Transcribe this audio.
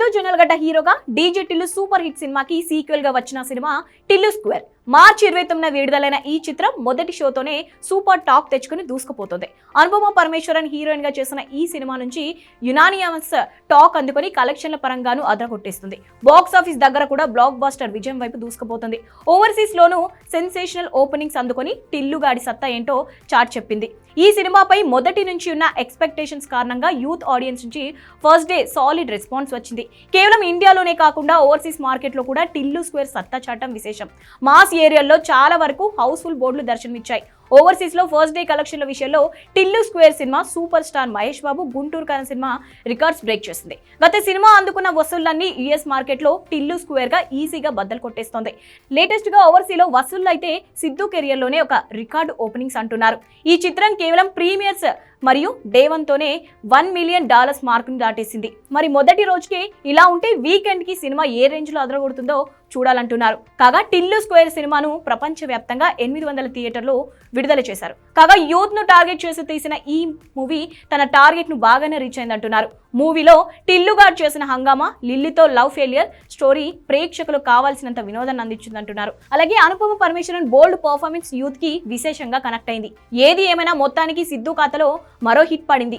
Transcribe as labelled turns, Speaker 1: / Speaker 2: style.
Speaker 1: సిద్ధు జొన్నలగడ్డ హీరోగా DJ Tillu super hit సినిమాకి సీక్వెల్గా వచ్చిన సినిమా టిల్లు స్క్వేర్. మార్చి ఇరవై తొమ్మిదిన విడుదలైన ఈ చిత్రం మొదటి షోతోనే సూపర్ టాక్ తెచ్చుకుని దూసుకుపోతుంది. అనుపమ పరమేశ్వరన్ హీరోయిన్గా చేసిన ఈ సినిమా నుంచి యునానియమస్ టాక్ అందుకొని కలెక్షన్ల పరంగాను అదరగొట్టేస్తుంది. బాక్స్ ఆఫీస్ దగ్గర కూడా బ్లాక్ బాస్టర్ విజయం వైపు దూసుకుపోతుంది. ఓవర్సీస్ లోనూ సెన్సేషనల్ ఓపెనింగ్స్ అందుకొని టిల్లుగాడి సత్తా ఏంటో చాట్ చెప్పింది. ఈ సినిమాపై మొదటి నుంచి ఉన్న ఎక్స్పెక్టేషన్స్ కారణంగా యూత్ ఆడియన్స్ నుంచి ఫస్ట్ డే సాలిడ్ రెస్పాన్స్ వచ్చింది. కేవలం ఇండియాలోనే కాకుండా ఓవర్సీస్ మార్కెట్లో కూడా టిల్లు స్క్వేర్ సత్తా చాటం విశేషం. మాస్ ఏరియాల్లో చాలా వరకు హౌస్ఫుల్ బోర్డులు దర్శనమిచ్చాయి. ఓవర్సీస్లో ఫస్ట్ డే కలెక్షన్ల విషయంలో Tillu square cinema super star Mahesh Babu Guntur కథ సినిమా రికార్డ్స్ బ్రేక్ చేసింది. గత సినిమా అందుకున్న వసూళ్ళన్నీ యుఎస్ మార్కెట్లో టిల్లు స్క్వేర్గా ఈజీగా బద్దలు కొట్టేస్తోంది. లేటెస్ట్గా ఓవర్సీలో వసూళ్ళు అయితే సిద్ధు కెరియర్లోనే ఒక రికార్డు ఓపెనింగ్స్ అంటున్నారు. ఈ చిత్రం కేవలం ప్రీమియర్స్ మరియు డే వన్తోనే వన్ మిలియన్ డాలర్స్ మార్కును దాటేసింది. మరి మొదటి రోజుకి ఇలా ఉంటే వీకెండ్కి సినిమా ఏ రేంజ్లో అదరగొడుతుందో చూడాలంటున్నారు. కాగా టిల్లు స్క్వేర్ సినిమాను ప్రపంచవ్యాప్తంగా ఎనిమిది వందల థియేటర్లో విడుదల చేశారు. కాగా యూత్ను టార్గెట్ చేసి తీసిన ఈ మూవీ తన టార్గెట్ను బాగానే రీచ్ అయిందంటున్నారు. మూవీలో టిల్లుగాడ్ చేసిన హంగామా లిల్లీతో లవ్ ఫెయిలియర్ స్టోరీ ప్రేక్షకులు కావాల్సినంత వినోదాన్ని అందించిందంటున్నారు. అలాగే అనుపమ పరమేశ్వరన్ బోల్డ్ పర్ఫార్మెన్స్ యూత్కి విశేషంగా కనెక్ట్ అయింది. ఏది ఏమైనా మొత్తానికి సిద్ధు ఖాతాలో మరో హిట్ పడింది.